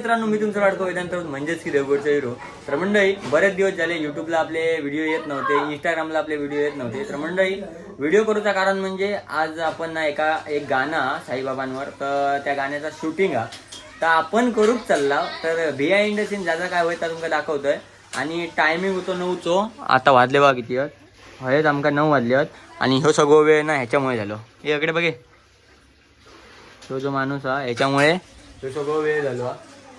मित्रांनो मी तुमचं वाटतो वेदांत म्हणजेच की देवगडचा हिरो. तर मंडळी बरेच दिवस झाले युट्यूबला आपले व्हिडिओ येत नव्हते इंस्टाग्रामला आपले व्हिडिओ येत नव्हते. तर मंडळी व्हिडिओ करूचं कारण म्हणजे आज आपण ना एका एक गाणं साईबाबांवर तर त्या गाण्याचा शूटिंग हा तर आपण करूच चालला तर बिहाइंड सीन ज्याचा काय होईल तुमका दाखवतोय. आणि टायमिंग होतो नऊचो आता वाजले बा किती हयच आमका नऊ वाजले आहेत आणि ह्यो सगळं वेळ ना ह्याच्यामुळे झालो. हे इकडे बघे. तो जो माणूस हा ह्याच्यामुळे तो सगळं वेळ झालो. हा.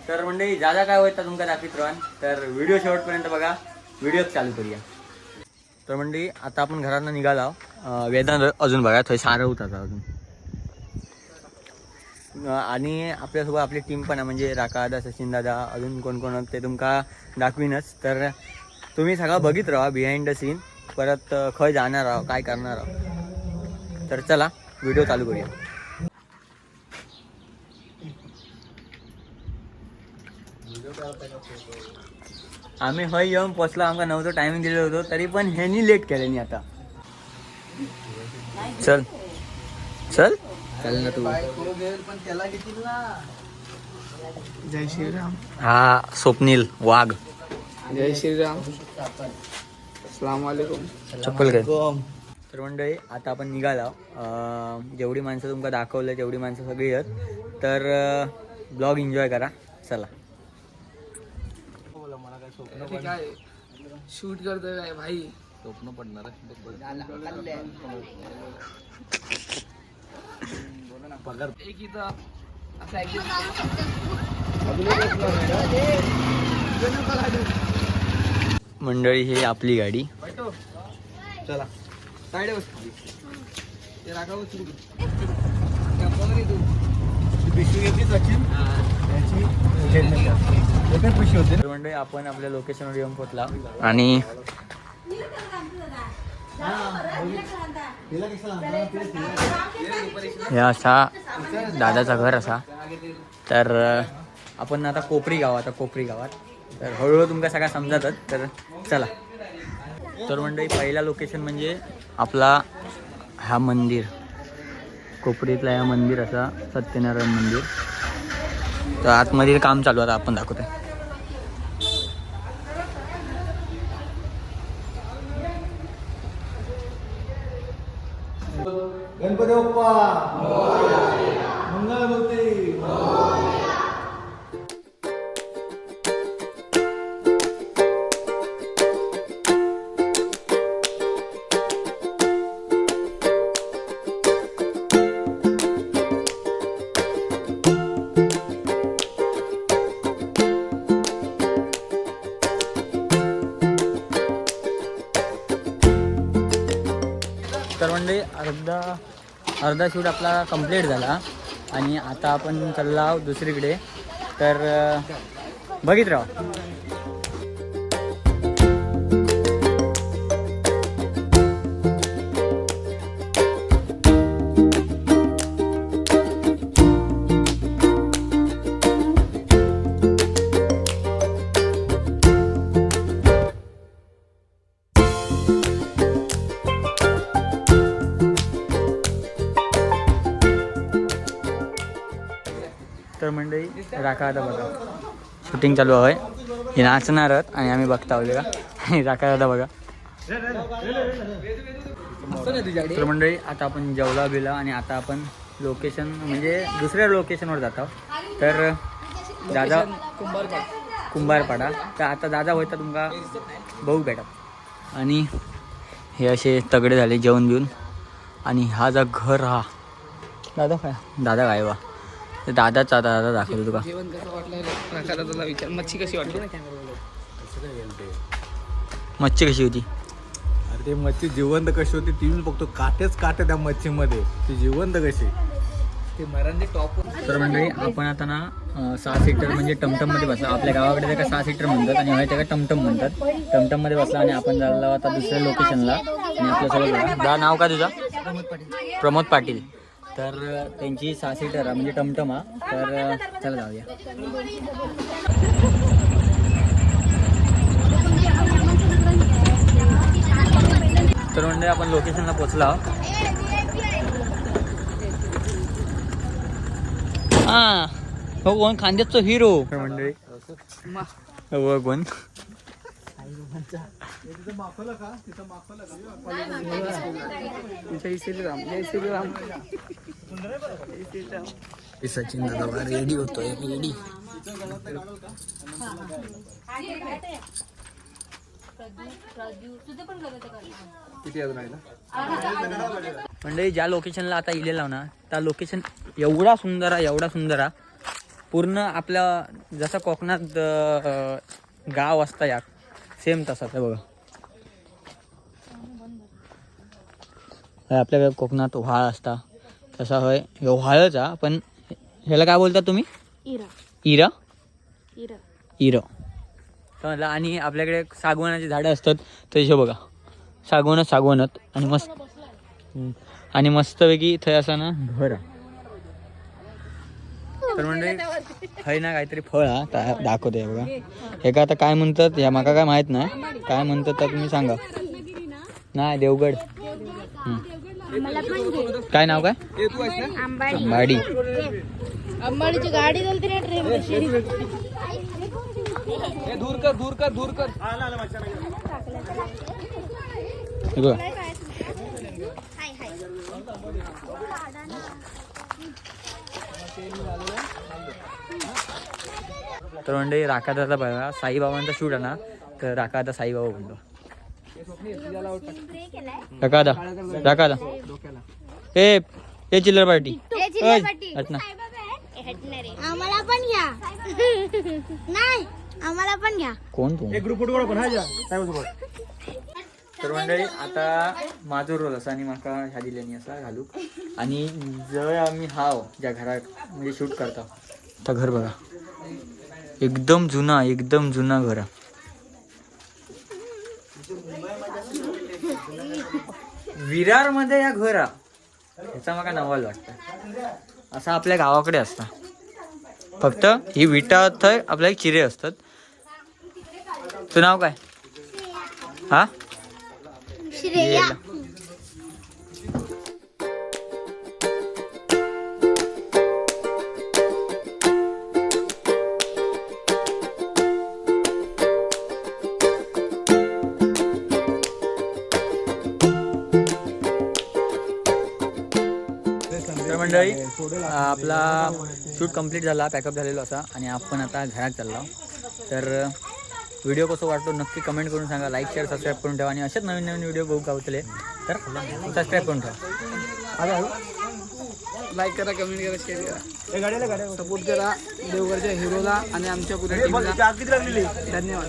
तर म्हणजे जादा काय होता तुमका दाखवित राहान. तर व्हिडिओ शेवटपर्यंत बघा. व्हिडिओ चालू करूया. तर म्हणजे आता आपण घरातनं निघाला आहो. वेदांत अजून बघा थंय सारं होत आता अजून. आणि आपल्यासोबत आपली टीम पण आहे म्हणजे राका दादा सचिन दादा अजून कोण कोण आहेत ते तुमका दाखवीनच. तर तुम्ही सगळं बघित राहा बिहाइंड द सीन परत खय जाणार आहो काय करणार आहो तर चला व्हिडिओ चालू करूया. आम्ही हय येऊन पोचलो आमका नव्हतं टायमिंग दिलं होतं तरी पण ह्यांनी लेट केल्यानी आता. चल. चल. चल ना तू. जय श्रीराम. हा स्वप्नील वाघ. जय श्रीराम. अस्सलाम वालेकुम. चप्पल घे. तर मंडळी आता आपण निघाला. जेवढी माणसं तुमका दाखवलं तेवढी माणसं सगळी आहेत. तर ब्लॉग एन्जॉय करा. चला. ठीक आहे. शूट करतोय काय भाई? स्वप्न पडणार एक इथं असं मंडळी ही आपली गाडी. चला. साईड बस ते राखावं सुरू आपण आपल्या लोकेशनवर येऊन पोहोचला. आणि हे असा दादाचा घर असा. तर आपण आता कोपरी गाव आता कोपरी गावात. तर हळूहळू तुमका सगळा समजातच तर चला. तर मंडळी पहिला लोकेशन म्हणजे आपला हा मंदिर. कोपरीतला हा मंदिर असा सत्यनारायण मंदिर. तर आतमध्ये काम चालू आता आपण दाखवतोय. अर्धा अर्धा शूट आपला कंप्लीट झाला आणि आता आपण चाललो आहोत दुसरीकडे. तर बघित राहा मंडळी राखा दादा बघा. शूटिंग चालू आहे. हे नाचणार आहेत आणि आम्ही बघता आहोत का आणि राखा दादा बघा. तर मंडळी आता आपण जेवला बिला आणि आता आपण लोकेशन म्हणजे दुसऱ्या लोकेशनवर जात. आहोत तर दादा कुंभारपाडा. तर आता दादा होता तुमका बघू भेटा. आणि हे असे तगडे झाले जेवण बिवून आणि हा जा घर हा. दादा काय? दादा काय वा दादाचा दादा दाखवतो तुका. जेवण कसं वाटलं विचार. मच्छी कशी वाटली? मच्छी कशी होती? अरे ते मच्छी जिवंत कशी होती ती मी बघतो. काटेच काटे त्या मच्छीमध्ये. ती जिवंत कशी? ते मराठी टॉप तर मंडळी आपण आता ना सहा सीटर म्हणजे टमटममध्ये बसला. आपल्या गावाकडे त्याला सहा सीटर म्हणतात आणि हय त्याला टमटम म्हणतात. टमटममध्ये बसला आणि आपण झालो आता दुसऱ्या लोकेशनला आणि आपल्यासोबत दा नाव का तुझा? प्रमोद पाटील. तर त्यांची सहा सीटर म्हणजे टमटम. तर चला जाऊया. तर म्हणजे आपण लोकेशनला पोचलो हा हो कोण? खांद्याचा हिरो मंडळी हो कोण? जय श्रीराम जय श्रीराम सचिन दादा रेडी होतोय रेडी किती अजून राहिला म्हणजे ज्या लोकेशनला आता इलेला ना त्या लोकेशन एवढा सुंदर आहे एवढा सुंदर आहे. पूर्ण आपल्या जसं कोकणात गाव असतं या सेम तसाच आहे बघा. हे आपल्या कोकणात व्हाळ असता. तसा होय हे व्हाळच हा पण ह्याला काय बोलता तुम्ही? इरा. इरा? इरा. इरं. आणि आपल्याकडे सागवानाची झाडं असतात तसे बघा. सागवानच सागवानत आणि मस्त. आणि मस्तपैकी थंय असा ना घर आहे. तर म्हणजे हय ना काहीतरी फळ हा ता- दाखवते बघा. हे का आता काय म्हणतात या माका काय माहीत नाही. काय म्हणतात तर तुम्ही सांगा. नाही देवगड. हम्म. काय नाव काय? आंबाडी बाडी आंबाडीची गाडी चालते ना ट्रेन दूर कर दूर कर दूर कर. हे बघा. तर म्हणजे राखादाचा बघा साईबाबांचा शूट आहे ना तर राखादा साईबाबा म्हणतो. राखादा राखादा ए ए चिल्लर पार्टी. हट ना आम्हाला पण घ्या. नाही आम्हाला पण घ्या. कोण तू तर मंडळी आता माझो रोल असा आणि म्हाका ह्या दिल्यानी असा घालू आणि जर आम्ही हाव ज्या घरात म्हणजे शूट करता. तर घर बघा. एकदम जुना एकदम जुना घर. विरारमध्ये या घरा. ह्याचा मला नवाल वाटतं. असं आपल्या गावाकडे असता. फक्त ही विटा थंय आपल्या चिरे असतात. तुझं नाव काय? हा? श्रेया. मंडळी आपला शूट कंप्लीट झाला पॅकअप झालेलो असा आणि आपण आता घरात चाललो. तर व्हिडिओ कसं वाटतो नक्की कमेंट करून सांगा लाईक शेअर सबस्क्राईब करून ठेवा आणि असेच नवीन नवीन व्हिडिओ बघू गावतले तर सबस्क्राईब करून ठेवा. लाईक करा कमेंट करा शेअर करा. सपोर्ट करा. देवगडच्या हिरोला आणि आमच्या पुढे टीमला धन्यवाद.